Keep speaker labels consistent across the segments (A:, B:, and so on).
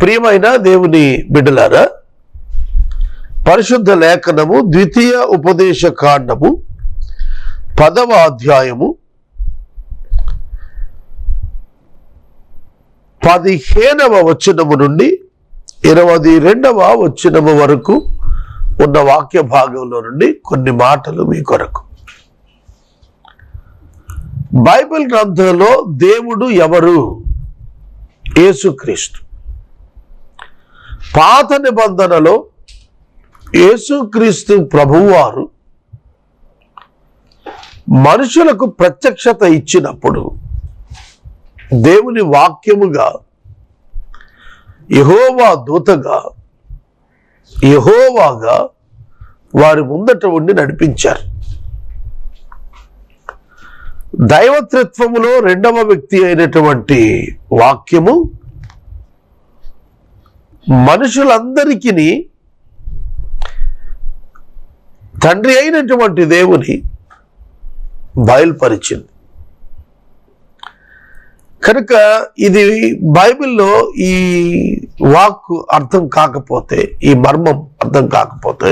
A: ప్రియమైన దేవుని బిడ్డలారా పరిశుద్ధ లేఖనము ద్వితీయ ఉపదేశ కాండము పదవ అధ్యాయము పదిహేనవ వచనము నుండి ఇరవై రెండవ వచనము వరకు ఉన్న వాక్య భాగంలో నుండి కొన్ని మాటలు మీ కొరకు. బైబిల్ గ్రంథంలో దేవుడు ఎవరు? యేసుక్రీస్తు. పాత నిబంధనలో యేసుక్రీస్తు ప్రభువారు మనుషులకు ప్రత్యక్షత ఇచ్చినప్పుడు దేవుని వాక్యముగా యహోవా దూతగా యహోవాగా వారి ముందట ఉండి నడిపించారు. దైవతృత్వములో రెండవ వ్యక్తి అయినటువంటి వాక్యము మనుషులందరికీ తండ్రి అయినటువంటి దేవుని బయలుపరిచింది. కనుక ఇది బైబిల్లో ఈ వాక్ అర్థం కాకపోతే ఈ మర్మం అర్థం కాకపోతే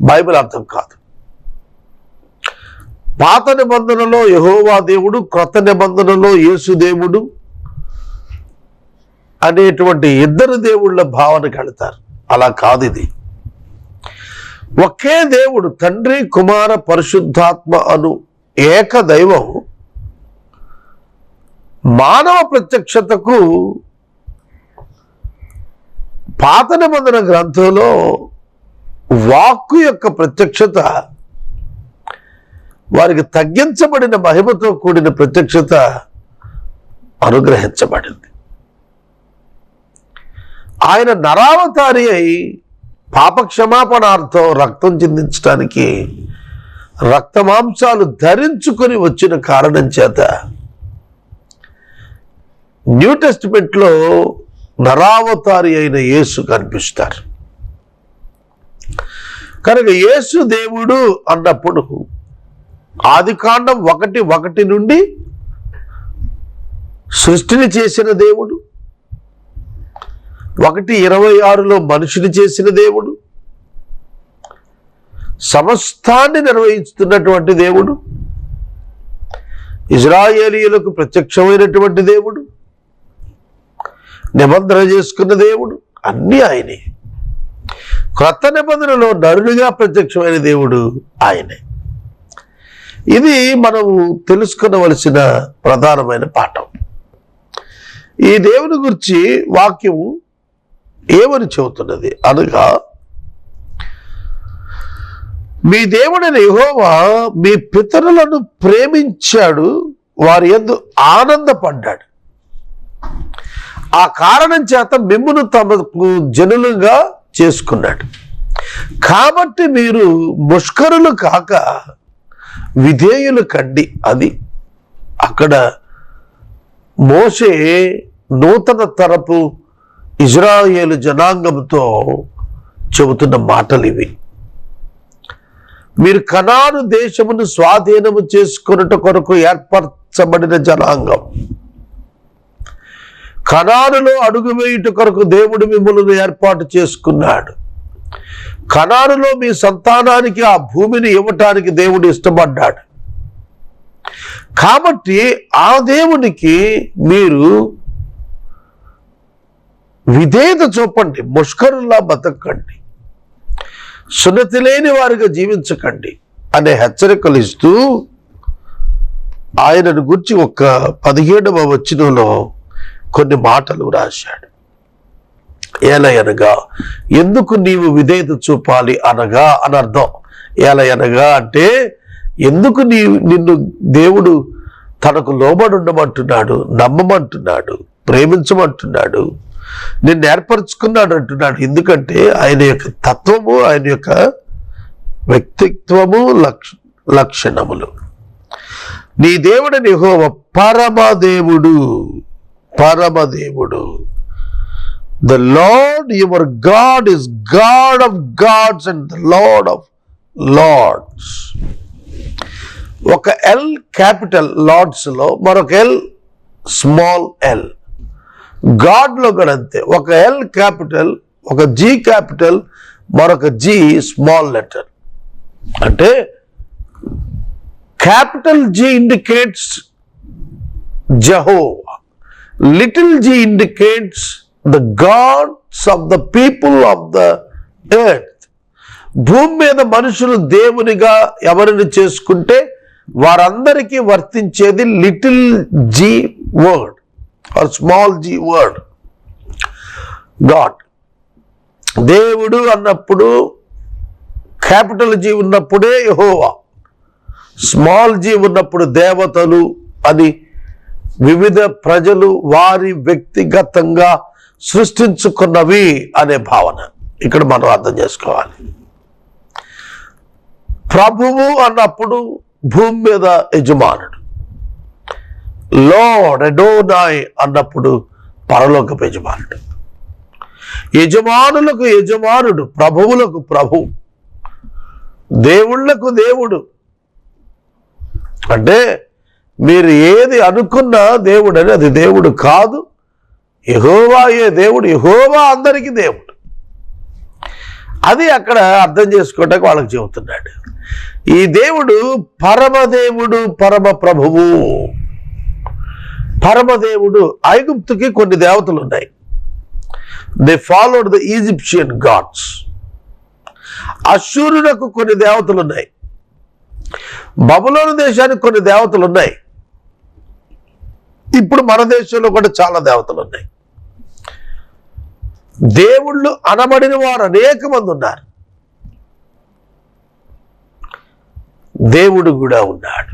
A: బైబిల్ అర్థం కాదు. పాత నిబంధనలో యహోవా దేవుడు క్రొత్త నిబంధనలో యేసు దేవుడు అనేటువంటి ఇద్దరు దేవుళ్ళ భావనకి వెళతారు అలా కాదు ఇది. ఒకే దేవుడు తండ్రి కుమార పరిశుద్ధాత్మ అను ఏక దైవం మానవ ప్రత్యక్షతకు పాత నిబంధన గ్రంథంలో వాక్కు యొక్క ప్రత్యక్షత వారికి తగ్గించబడిన మహిమతో కూడిన ప్రత్యక్షత అనుగ్రహించబడింది. ఆయన నరావతారి అయి పాపక్షమాపణార్థం రక్తం చిందించడానికి రక్తమాంసాలు ధరించుకొని వచ్చిన కారణం చేత న్యూ టెస్ట్మెంట్లో నరావతారి అయిన యేసు కనిపిస్తారు. కనుక యేసు దేవుడు అన్నప్పుడు ఆది కాండం ఒకటి ఒకటి నుండి సృష్టిని చేసిన దేవుడు ఒకటి ఇరవై ఆరులో మనుషుని చేసిన దేవుడు సమస్తాన్ని నిర్వహిస్తున్నటువంటి దేవుడు ఇజ్రాయేలీలకు ప్రత్యక్షమైనటువంటి దేవుడు నిబంధన చేసుకున్న దేవుడు అన్నీ ఆయనే. క్రొత్త నిబంధనలో నరునిగా ప్రత్యక్షమైన దేవుడు ఆయనే. ఇది మనము తెలుసుకునవలసిన ప్రధానమైన పాఠం. ఈ దేవుని గురించి వాక్యము ఏమని చెబుతున్నది? అనగా మీ దేవుడైన యహోవా మీ పితరులను ప్రేమించాడు వారి ఎందు ఆనందపడ్డాడు. ఆ కారణం చేత మిమ్మును తమకు జనులుగా చేసుకున్నాడు. కాబట్టి మీరు ముష్కరులు కాక విధేయులు కండి అది అక్కడ మోసే నూతన తరపు ఇజ్రాయేలు జనాంగంతో చెబుతున్న మాటలు ఇవి. మీరు కనాను దేశమును స్వాధీనము చేసుకున్నట కొరకు ఏర్పరచబడిన జనాంగం. కనానులో అడుగు వేయుట కొరకు దేవుడు మిమ్మల్ని ఏర్పాటు చేసుకున్నాడు. కనానులో మీ సంతానానికి ఆ భూమిని ఇవ్వటానికి దేవుడు ఇష్టపడ్డాడు. కాబట్టి ఆ దేవునికి మీరు విధేయత చూపండి ముష్కరుల్లా బతకండి సున్నతి లేని వారిగా జీవించకండి అనే హెచ్చరికలు ఇస్తూ ఆయనను గురించి ఒక పదిహేడవ వచనంలో కొన్ని మాటలు రాశాడు. ఏలయనగా ఎందుకు నీవు విధేయత చూపాలి అనగా అని అర్థం. ఏలయనగా అంటే ఎందుకు నీ నిన్ను దేవుడు తనకు లోబడి ఉండమంటున్నాడు నమ్మమంటున్నాడు ప్రేమించమంటున్నాడు నిన్ను ఏర్పరచుకున్నాడు అంటున్నాడు. ఎందుకంటే ఆయన యొక్క తత్వము ఆయన యొక్క వ్యక్తిత్వము లక్ష లక్షణములు. నీ దేవుడని యెహోవ పరమదేవుడు పరమదేవుడు. The Lord your God is God of gods and the Lord of lords ఒక ఎల్ క్యాపిటల్ లార్డ్స్లో మరొక ఎల్ స్మాల్ ఎల్ గాడ్లో కూడా అంతే. ఒక ఎల్ క్యాపిటల్ ఒక జీ క్యాపిటల్ మరొక జీ స్మాల్ లెటర్. అంటే capital G indicates జహో little G indicates the gods of the people of the earth. భూమి మీద మనుషులు దేవునిగా ఎవరిని చేసుకుంటే వారందరికీ వర్తించేది little G word. Or small G word God దేవుడు అన్నప్పుడు క్యాపిటల్ జీ ఉన్నప్పుడే యహోవా. స్మాల్ జీ ఉన్నప్పుడు దేవతలు అని వివిధ ప్రజలు వారి వ్యక్తిగతంగా సృష్టించుకున్నవి అనే భావన. ఇక్కడ మనం అర్థం చేసుకోవాలి. ప్రభువు అన్నప్పుడు భూమి మీద యజమానుడు. లోడ్ అడోనాయ్ అన్నప్పుడు పరలోక యజమానుడు. యజమానులకు యజమానుడు ప్రభువులకు ప్రభు. దేవుళ్ళకు దేవుడు. అంటే మీరు ఏది అనుకున్నా దేవుడు అని అది దేవుడు కాదు. యహోవాయే దేవుడు? యహోవా అందరికీ దేవుడు. అది అక్కడ అర్థం చేసుకోవటానికి వాళ్ళకి చెబుతున్నాడు. ఈ దేవుడు పరమదేవుడు పరమ ప్రభువు. పరమదేవుడు ఐగుప్తుకి కొన్ని దేవతలు ఉన్నాయి they followed the Egyptian gods అశూరునకు కొన్ని దేవతలు ఉన్నాయి బబులోని దేశానికి కొన్ని దేవతలు ఉన్నాయి ఇప్పుడు మన దేశంలో కూడా చాలా దేవతలు ఉన్నాయి దేవుళ్ళు అనబడిన వారు అనేక మంది ఉన్నారు. దేవుడు కూడా ఉన్నాడు.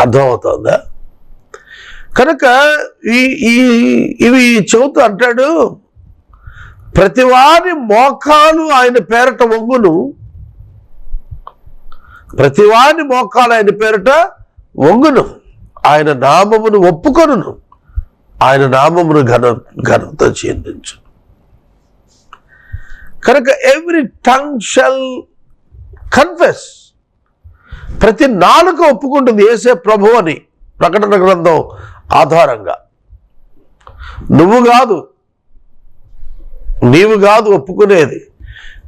A: అర్థమవుతుందా? కనుక ఈ ఈ ఇవి చెబుతూ అంటాడు ప్రతివారి మోకాలు ఆయన పేరట వంగును. ప్రతివాని మోకాలు ఆయన పేరట వంగును. ఆయన నామమును ఒప్పుకొనును. ఆయన నామమును ఘన ఘనత చెందించు. కనుక ఎవ్రీ టంగ్ షల్ కన్ఫెస్ ప్రతి నాలుక ఒప్పుకుంటుంది ఏసే ప్రభు అని ప్రకటన గ్రంథం ఆధారంగా. నువ్వు కాదు. నీవు కాదు ఒప్పుకునేది.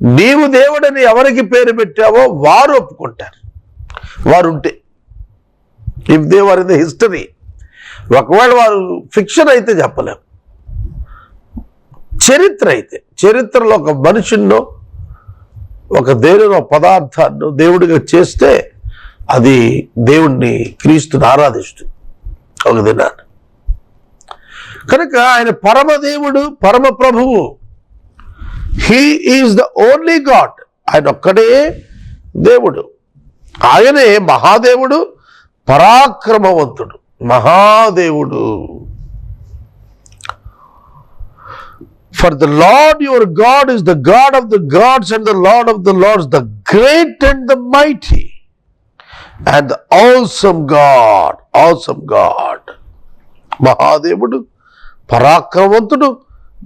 A: నీవు దేవుడని ఎవరికి పేరు పెట్టావో వారు ఒప్పుకుంటారు. వారు ఉంటే if they were in the history. ఒకవేళ వారు ఫిక్షన్ అయితే చెప్పలేం. చరిత్ర అయితే. చరిత్రలో ఒక మనిషినో ఒక దేవుని పదార్థాన్ని దేవుడిగా చేస్తే అది దేవుణ్ణి క్రీస్తుని ఆరాధిస్తుంది. ఒక దినాన్ని కనుక ఆయన పరమదేవుడు పరమ ప్రభువు he is the only God ఆయన ఒక్కడే దేవుడు. ఆయనే మహాదేవుడు పరాక్రమవంతుడు మహాదేవుడు. For the Lord your God is the God of the gods and the Lord of the lords the great and the mighty and awesome God awesome God మహాదేవుడు పరాక్రమవంతుడు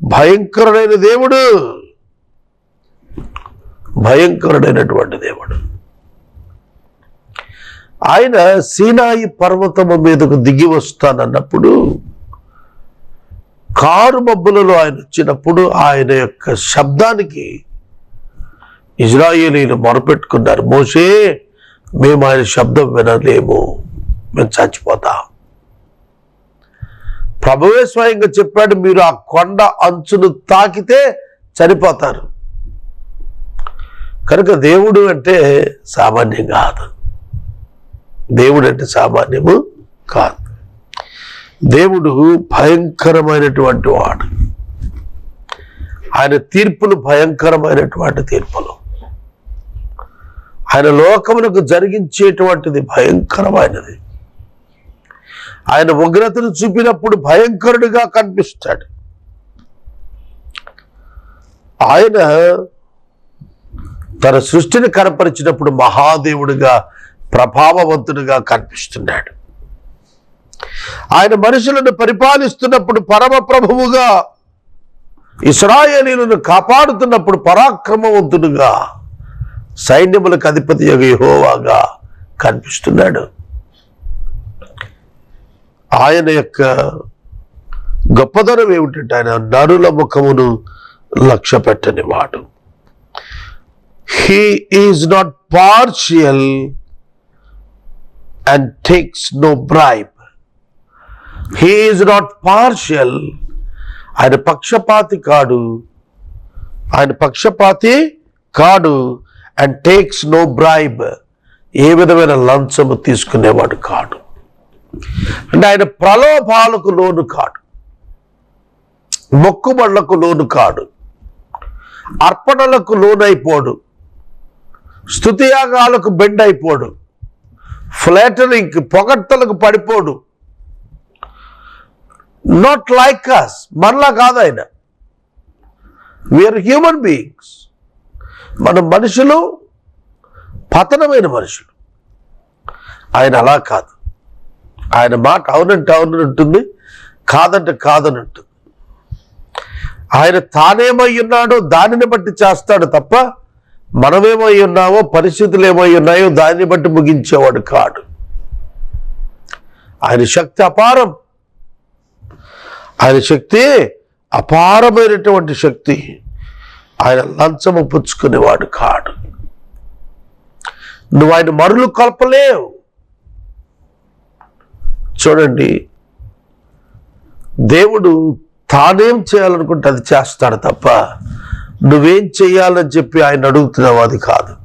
A: భయంకరుడైన దేవుడు. భయంకరుడైనటువంటి దేవుడు. ఆయన సీనాయి పర్వతము మీదకు దిగి వస్తానన్నప్పుడు కారు మబ్బులలో ఆయన వచ్చినప్పుడు ఆయన యొక్క శబ్దానికి ఇజ్రాయేలీలు మొరపెట్టుకున్నారు. మోసే మేము ఆయన శబ్దం వినలేము. మేము చచ్చిపోతాం. ప్రభువే స్వయంగా చెప్పాడు మీరు ఆ కొండ అంచును తాకితే చనిపోతారు. కనుక దేవుడు అంటే సామాన్యం కాదు. దేవుడు అంటే సామాన్యము కాదు. దేవుడు భయంకరమైనటువంటి వాడు. ఆయన తీర్పులు భయంకరమైనటువంటి తీర్పులు. ఆయన లోకమునకు జరిగించేటువంటిది భయంకరమైనది. ఆయన ఉగ్రతను చూపినప్పుడు భయంకరుడిగా కనిపిస్తాడు. ఆయన తన సృష్టిని కనపరిచినప్పుడు మహాదేవుడిగా ప్రభావవంతుడిగా కనిపిస్తున్నాడు. ఆయన మనుషులను పరిపాలిస్తున్నప్పుడు పరమ ప్రభువుగా ఇస్రాయేలీలను కాపాడుతున్నప్పుడు పరాక్రమవంతుడుగా సైన్యములకు అధిపతి యహోవాగా కనిపిస్తున్నాడు. ఆయన యొక్క గొప్పదనం ఏమిటంటే ఆయన నరుల ముఖమును లక్ష్య పెట్టని వాడు he is not partial and takes no bribe he is not partial ఆయన పక్షపాతి కాడు. ఆయన పక్షపాతి కాడు. అండ్ టేక్స్ నో బ్రైబ్ ఏ విధమైన లంచము తీసుకునేవాడు కాడు. అంటే ఆయన ప్రలోభాలకు లోను కాడు. మొక్కుబళ్ళకు లోను కాడు. అర్పణలకు లోనైపోడు. స్థుతియాగాలకు బెండ్ అయిపోడు ఫ్లాటరింగ్ పొగట్టలకు పడిపోడు. నాట్ లైక్ అస్ మనలా కాదు ఆయన. వీఆర్ హ్యూమన్ బీయింగ్స్ మన మనుషులు పతనమైన మనుషులు. ఆయన అలా కాదు. ఆయన మాట అవునంటే అవునని ఉంటుంది కాదంటే కాదని ఉంటుంది ఆయన తానేమై ఉన్నాడో దానిని బట్టి చేస్తాడు తప్ప మనమేమై ఉన్నామో పరిస్థితులు ఏమై ఉన్నాయో దాన్ని బట్టి ముగించేవాడు కాడు. ఆయన శక్తి అపారం. ఆయన శక్తి అపారమైనటువంటి శక్తి. ఆయన లంచము పుచ్చుకునేవాడు కాడు. నువ్వు ఆయన మరులు కలపలేవు. చూడండి దేవుడు తానేం చేయాలనుకుంటే అది చేస్తాడు తప్ప నువ్వేం చేయాలని చెప్పి ఆయన అడుగుతున్నావు అది కాదు.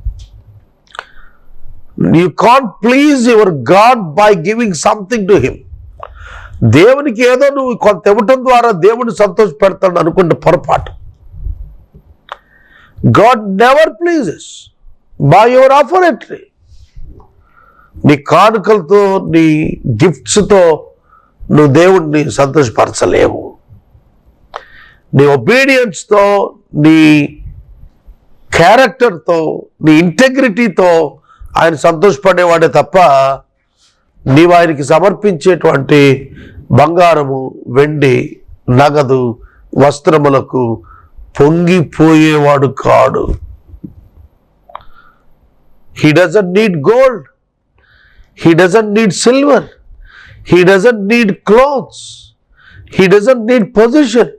A: You can't please your God by giving something to him దేవునికి ఏదో నువ్వు కొంత ఇవ్వటం ద్వారా దేవుడిని సంతోష పెడతాడు అనుకుంటే పొరపాటు. God never pleases by your offer నీ కానుకలతో నీ గిఫ్ట్స్తో నువ్వు దేవుణ్ణి సంతోషపరచలేవు. నీ ఒబీడియన్స్తో నీ క్యారెక్టర్తో నీ ఇంటెగ్రిటీతో ఆయన సంతోషపడేవాడే తప్ప నీవు ఆయనకి సమర్పించేటువంటి బంగారము వెండి నగదు వస్త్రములకు పొంగిపోయేవాడు కాడు. He doesn't need gold he doesn't need silver he doesn't need clothes he doesn't need position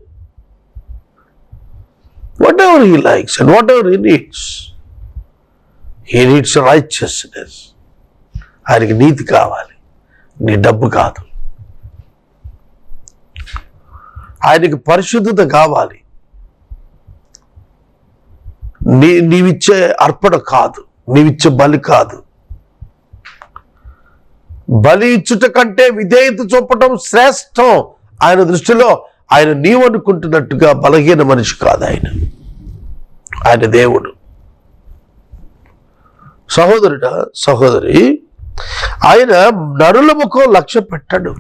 A: whatever he likes and whatever he needs he needs righteousness ఆయనకి నీతి కావాలి. నీ డబ్బు కాదు. ఆయనకి పరిశుద్ధత కావాలి. నీ నీవిచ్చే అర్పణ కాదు నీవిచ్చే బలి కాదు. బలి ఇచ్చుట కంటే విధేయత చూపటం శ్రేష్టం. ఆయన దృష్టిలో ఆయన నీవనుకుంటున్నట్టుగా బలహీన మనిషి కాదు ఆయన. ఆయన దేవుడు. సహోదరుడ సహోదరి ఆయన నరుల ముఖం లక్ష్య పెట్టడు.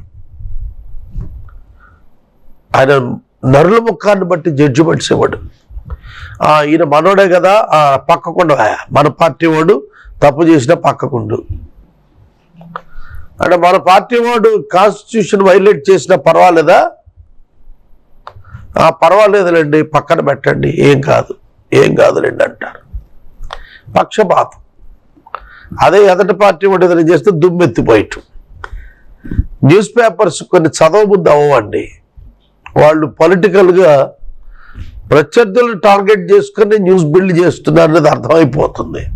A: ఆయన నరుల ముఖాన్ని బట్టి జడ్జిమెంట్స్ ఇవ్వడు. ఈయన మనోడే కదా పక్కకుండా. మన పార్టీ వాడు తప్పు చేసినా పక్కకుండు. అంటే మన పార్టీ వాడు కాన్స్టిట్యూషన్ వైలేట్ చేసినా పర్వాలేదా? పర్వాలేదులేండి పక్కన పెట్టండి. ఏం కాదు ఏం కాదులేండి అంటారు. పక్షపాతం. అదే ఎదటి పార్టీ వాడు ఏదైనా చేస్తే దుమ్మెత్తిపోయటం న్యూస్ పేపర్స్ కొన్ని చదవబుద్ధి అవ్వండి. వాళ్ళు పొలిటికల్గా ప్రత్యర్థులను టార్గెట్ చేసుకుని న్యూస్ బిల్డ్ చేస్తున్నారు అనేది అర్థమైపోతుంది.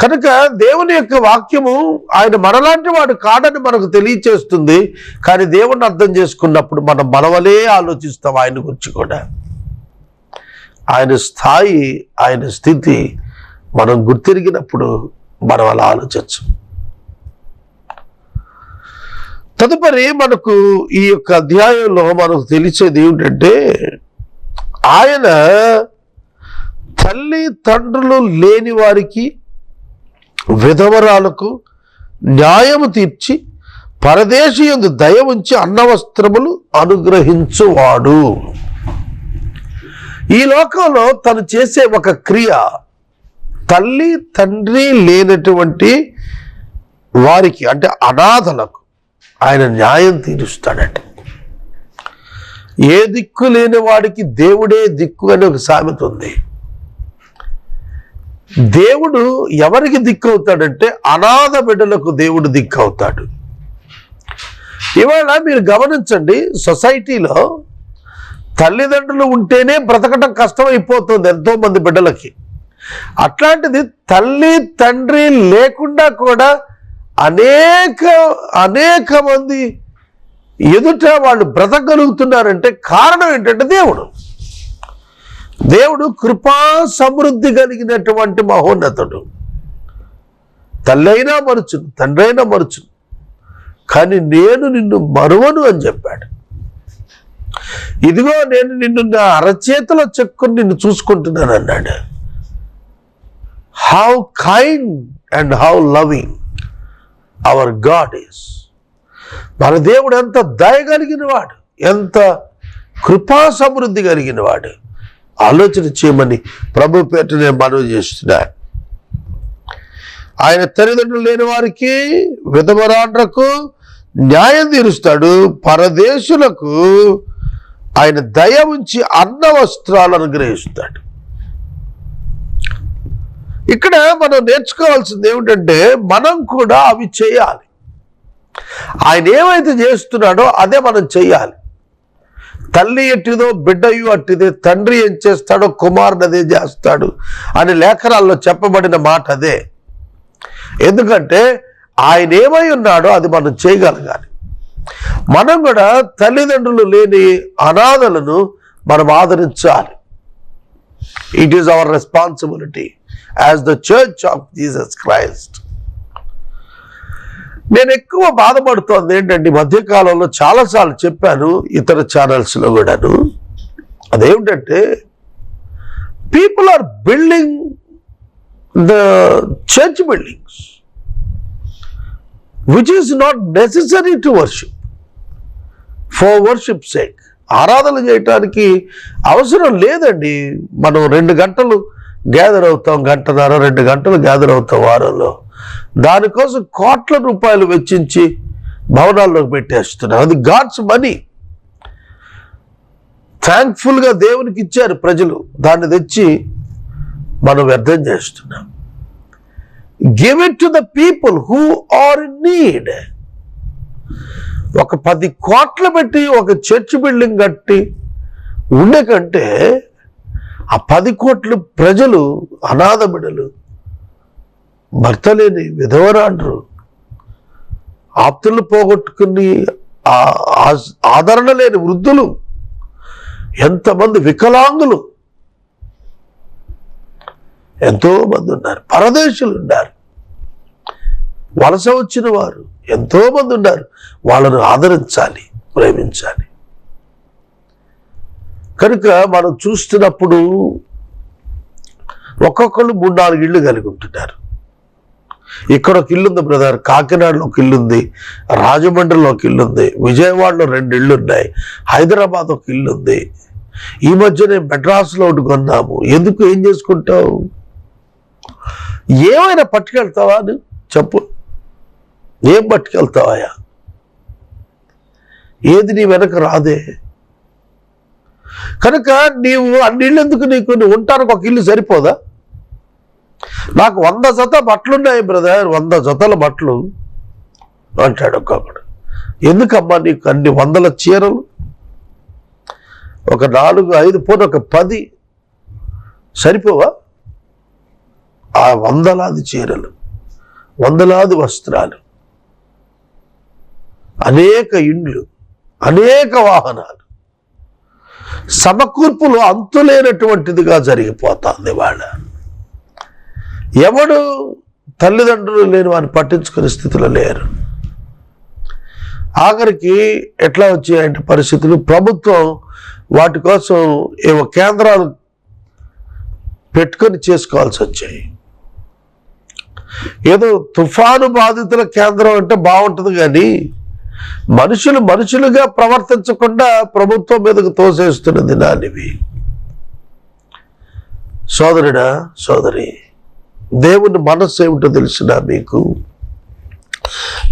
A: కనుక దేవుని యొక్క వాక్యము ఆయన మనలాంటి వాడు కాడని మనకు తెలియచేస్తుంది. కానీ దేవుణ్ణి అర్థం చేసుకున్నప్పుడు మనం మనవలే ఆలోచిస్తాం ఆయన గురించి కూడా. ఆయన స్థాయి ఆయన స్థితి మనం గుర్తిరిగినప్పుడు మనం అలా ఆలోచించం. తదుపరి మనకు ఈ యొక్క అధ్యాయంలో మనకు తెలిసేది ఏమిటంటే ఆయన తల్లి తండ్రులు లేని వారికి విధవరాలకు న్యాయము తీర్చి పరదేశి ఎందు దయ ఉంచి అన్నవస్త్రములు అనుగ్రహించువాడు. ఈ లోకంలో తను చేసే ఒక క్రియ తల్లి తండ్రి లేనటువంటి వారికి అంటే అనాథలకు ఆయన న్యాయం తీరుస్తాడట. ఏ దిక్కు లేని వాడికి దేవుడే దిక్కు అని ఒక సామెత ఉంది. దేవుడు ఎవరికి దిక్కు అవుతాడంటే అనాథ బిడ్డలకు దేవుడు దిక్కు అవుతాడు. ఇవాళ మీరు గమనించండి సొసైటీలో తల్లిదండ్రులు ఉంటేనే బ్రతకటం కష్టమైపోతుంది ఎంతోమంది బిడ్డలకి. అట్లాంటిది తల్లి తండ్రి లేకుండా కూడా అనేక అనేక మంది ఎదుట వాళ్ళు బ్రతకగలుగుతున్నారంటే కారణం ఏంటంటే దేవుడు. దేవుడు కృపా సమృద్ధి కలిగినటువంటి మహోన్నతుడు. తల్లైనా మరుచును తండ్రి అయినా మరుచును. కానీ నేను నిన్ను మరువను అని చెప్పాడు. ఇదిగో నేను నిన్ను నా అరచేతిలో చెక్కుని నిన్ను చూసుకుంటున్నాను అన్నాడు. How kind and how loving our God is మన దేవుడు ఎంత దయ కలిగిన వాడు ఎంత కృపా సమృద్ధి కలిగిన వాడు. ఆలోచన చేయమని ప్రభు పేట నేను మనవి చేస్తున్నాను ఆయన తల్లిదండ్రులు లేని వారికి విధవరాండ్రకు న్యాయం తీరుస్తాడు. పరదేశులకు ఆయన దయ ఉంచి అన్న వస్త్రాలు అనుగ్రహిస్తాడు. ఇక్కడ మనం నేర్చుకోవాల్సింది ఏమిటంటే మనం కూడా అవి చేయాలి. ఆయన ఏమైతే చేస్తున్నాడో అదే మనం చేయాలి. తల్లి ఎట్టిదో బిడ్డయు అట్టిదే తండ్రి ఏం చేస్తాడో కుమారుడు అదే చేస్తాడు అని లేఖనాల్లో చెప్పబడిన మాట అదే. ఎందుకంటే ఆయన ఏమై ఉన్నాడో అది మనం చేయగలగాలి. మనం కూడా తల్లిదండ్రులు లేని అనాథలను మనం ఆదరించాలి. It is our responsibility as the church of Jesus Christ నేను ఎక్కువ బాధపడుతోంది ఏంటంటే మధ్యకాలంలో చాలాసార్లు చెప్పాను ఇతర ఛానల్స్లో కూడాను. అదేమిటంటే people are building the church buildings which is not necessary to worship for worship sake ఆరాధన చేయటానికి అవసరం లేదండి. మనం రెండు గంటలు గ్యాదర్ అవుతాం గంటన్నర రెండు గంటలు గ్యాదర్ అవుతాం వారంలో. దానికోసం కోట్ల రూపాయలు వెచ్చించి భవనాల్లోకి పెట్టేస్తున్నాం అది గాడ్స్ మనీ. థ్యాంక్ఫుల్గా దేవునికి ఇచ్చారు ప్రజలు. దాన్ని తెచ్చి మనం వ్యర్థం చేస్తున్నాం. Give it to the people who are in need ఒక పది కోట్లు పెట్టి ఒక చర్చ్ బిల్డింగ్ కట్టి ఉండే కంటే ఆ పది కోట్లు ప్రజలు అనాథ బిడలు భర్త లేని విధవరాండ్రు ఆప్తులు పోగొట్టుకుని ఆ- ఆదరణ లేని వృద్ధులు ఎంతమంది వికలాంగులు. ఎంతో మంది ఉన్నారు పరదేశులు ఉన్నారు. వలస వచ్చిన వారు ఎంతోమంది ఉన్నారు. వాళ్ళను ఆదరించాలి ప్రేమించాలి. కనుక మనం చూస్తున్నప్పుడు ఒక్కొక్కళ్ళు మూడు నాలుగు ఇళ్ళు కలిగి ఉంటున్నారు. ఇక్కడ ఒక ఇల్లు ఉంది బ్రదర్ కాకినాడలో ఒక ఇల్లు ఉంది రాజమండ్రిలో ఒక ఇల్లు ఉంది విజయవాడలో రెండు ఇళ్ళు ఉన్నాయి హైదరాబాద్ ఒక ఇల్లు ఉంది ఈ మధ్యనే మెడ్రాస్లో ఒకటి కొన్నాము. ఎందుకు ఏం చేసుకుంటావు? ఏమైనా పట్టుకెళ్తావా అని చెప్పు. ఏం పట్టుకెళ్తావా ఏది నీ వెనక రాదే? కనుక నీవు అన్ని ఎందుకు నీకు? ఉంటానికి ఒక ఇల్లు సరిపోదా? నాకు వంద జత బట్టలున్నాయి బ్రదర్ వంద జతల బట్టలు అంటాడు ఒక్కొక్కడు ఎందుకమ్మా నీకు అన్ని వందల చీరలు? ఒక నాలుగు ఐదు పూట ఒక పది. సరిపోవా? ఆ వందలాది చీరలు వందలాది వస్త్రాలు అనేక ఇండ్లు అనేక వాహనాలు. సమకూర్పులు అంతులేనటువంటిదిగా జరిగిపోతుంది వాళ్ళ. ఎవడు తల్లిదండ్రులు లేని వారిని పట్టించుకునే స్థితిలో లేరు. ఆఖరికి ఎట్లా వచ్చాయంటే పరిస్థితులు ప్రభుత్వం వాటి కోసం ఏవో కేంద్రాలు పెట్టుకొని చేసుకోవాల్సి వచ్చాయి. ఏదో తుఫాను బాధితుల కేంద్రం అంటే బాగుంటుంది కానీ మనుషులు మనుషులుగా ప్రవర్తించకుండా ప్రభుత్వం మీదకు తోసేస్తున్న దినానివి సోదరుడా సోదరి దేవుని మనస్సు ఏమిటో తెలిసిన మీకు?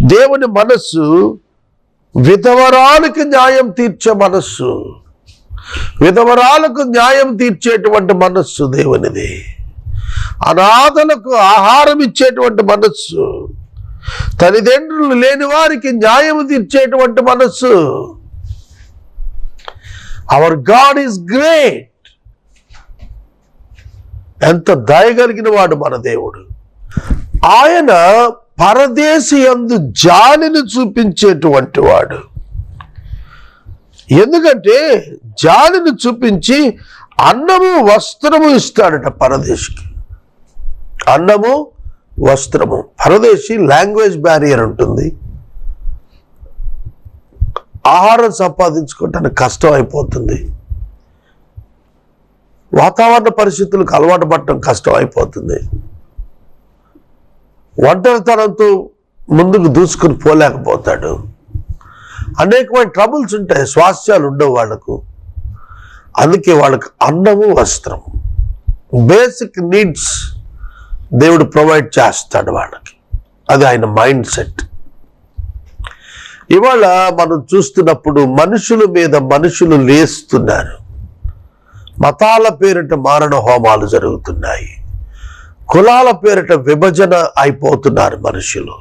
A: దేవుని మనస్సు విధవరాలకు న్యాయం తీర్చే మనస్సు. విధవరాలకు న్యాయం తీర్చేటువంటి మనస్సు దేవునిది. అనాథలకు ఆహారం ఇచ్చేటువంటి మనస్సు. తల్లిదండ్రులు లేని వారికి న్యాయము తీర్చేటువంటి మనస్సు. అవర్ గాడ్ ఈస్ గ్రేట్ ఎంత దయగలిగిన వాడు మన దేవుడు. ఆయన పరదేశి యందు జాలిని చూపించేటువంటి వాడు. ఎందుకంటే జాలిని చూపించి అన్నము వస్త్రము ఇస్తాడట పరదేశికి అన్నము వస్త్రము. పరదేశి లాంగ్వేజ్ బ్యారియర్ ఉంటుంది. ఆహారం సంపాదించుకోవటానికి కష్టం అయిపోతుంది. వాతావరణ పరిస్థితులకు అలవాటు పడటం కష్టం అయిపోతుంది. ఒంటరితనంతో ముందుకు దూసుకుని పోలేకపోతాడు. అనేకమైన ట్రబుల్స్ ఉంటాయి. స్వాస్థ్యాలు ఉండవు వాళ్ళకు. అందుకే వాళ్ళకి అన్నము వస్త్రం. బేసిక్ నీడ్స్ దేవుడు ప్రొవైడ్ చేస్తాడు వాళ్ళకి. అది ఆయన మైండ్ సెట్. ఇవాళ మనం చూస్తున్నప్పుడు మనుషుల మీద మనుషులు లేస్తున్నారు. మతాల పేరిట మారణ హోమాలు జరుగుతున్నాయి. కులాల పేరిట విభజన అయిపోతున్నారు మనుషులు.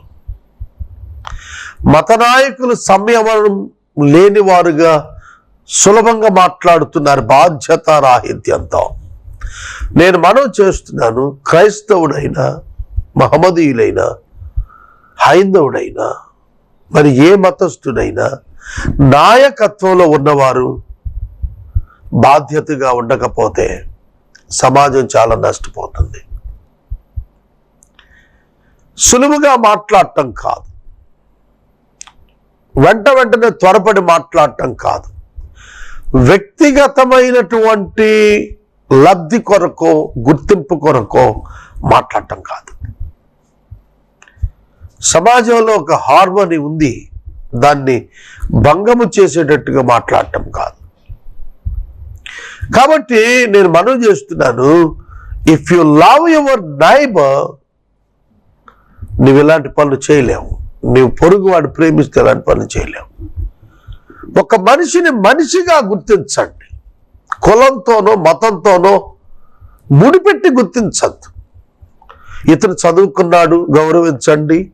A: మత నాయకులు సంయమనం లేని వారుగా సులభంగా మాట్లాడుతున్నారు బాధ్యత రాహిత్యంతో నేను మనం చేస్తున్నాను క్రైస్తవుడైనా మహమ్మదీయులైనా హైందవుడైనా మరి ఏ మతస్థుడైనా నాయకత్వంలో ఉన్నవారు బాధ్యతగా ఉండకపోతే సమాజం చాలా నష్టపోతుంది. సులువుగా మాట్లాడటం కాదు. వెంట వెంటనే త్వరపడి మాట్లాడటం కాదు. వ్యక్తిగతమైనటువంటి లబ్ధి కొరకో గుర్తింపు కొరకో మాట్లాడటం కాదు. సమాజంలో ఒక హార్మోని ఉంది దాన్ని భంగము చేసేటట్టుగా మాట్లాడటం కాదు. కాబట్టి నేను మనం చేస్తున్నాను if you love your neighbour నువ్వు ఇలాంటి పనులు చేయలేవు. నువ్వు పొరుగు వాడు ప్రేమిస్తే ఇలాంటి పనులు చేయలేవు. ఒక మనిషిని మనిషిగా గుర్తించండి. కులంతోనో మతంతోనో ముడిపెట్టి గుర్తించద్దు. ఇతను చదువుకున్నాడు గౌరవించండి.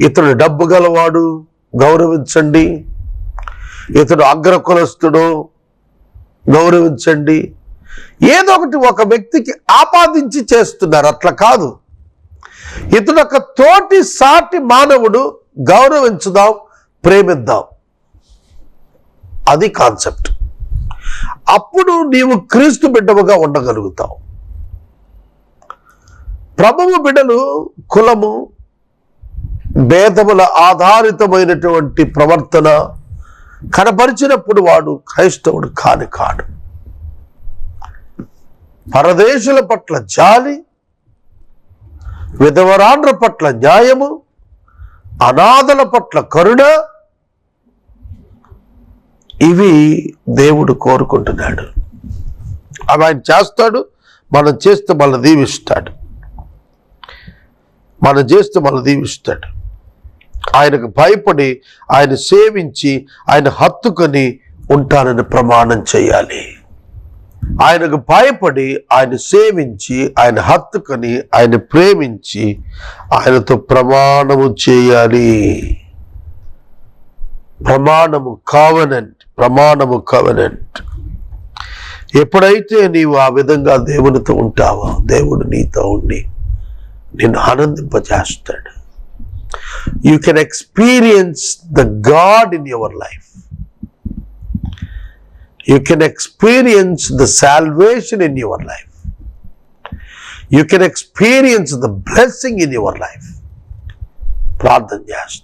A: ఇతడు డబ్బు గలవాడు గౌరవించండి. ఇతడు అగ్రకులస్తుడు గౌరవించండి. ఏదో ఒకటి ఒక వ్యక్తికి ఆపాదించి చేస్తున్నారు. అట్లా కాదు. ఇతడు ఒక తోటి సాటి మానవుడు గౌరవించుదాం ప్రేమిద్దాం. అది కాన్సెప్ట్. అప్పుడు నీవు క్రీస్తు బిడ్డముగా ఉండగలుగుతావు. ప్రభువు బిడ్డలు కులము భేదముల ఆధారితమైనటువంటి ప్రవర్తన కనపరిచినప్పుడు వాడు క్రైస్తవుడు కాని కాడు. పరదేశుల పట్ల జాలి విధవరాండ్ర పట్ల న్యాయము అనాథల పట్ల కరుణ ఇవి దేవుడు కోరుకుంటున్నాడు. అవి ఆయన చేస్తాడు మనం చేస్తే మన దీవిస్తాడు. మనం చేస్తే మన దీవిస్తాడు. ఆయనకు భయపడి ఆయన సేవించి ఆయన హత్తుకొని ఉంటానని ప్రమాణం చేయాలి. ఆయనకు భయపడి ఆయన సేవించి ఆయన హత్తుకొని ఆయన ప్రేమించి ఆయనతో ప్రమాణము చేయాలి. ప్రమాణము కావనెంట్ ప్రమాణము కావనెంట్ ఎప్పుడైతే నీవు ఆ విధంగా దేవునితో ఉంటావో దేవుడు నీతో ఉండి నిన్ను ఆనందింపజేస్తాడు. You can experience the God in your life you can experience the salvation in your life you can experience the blessing in your life ప్రార్థన చేస్తా.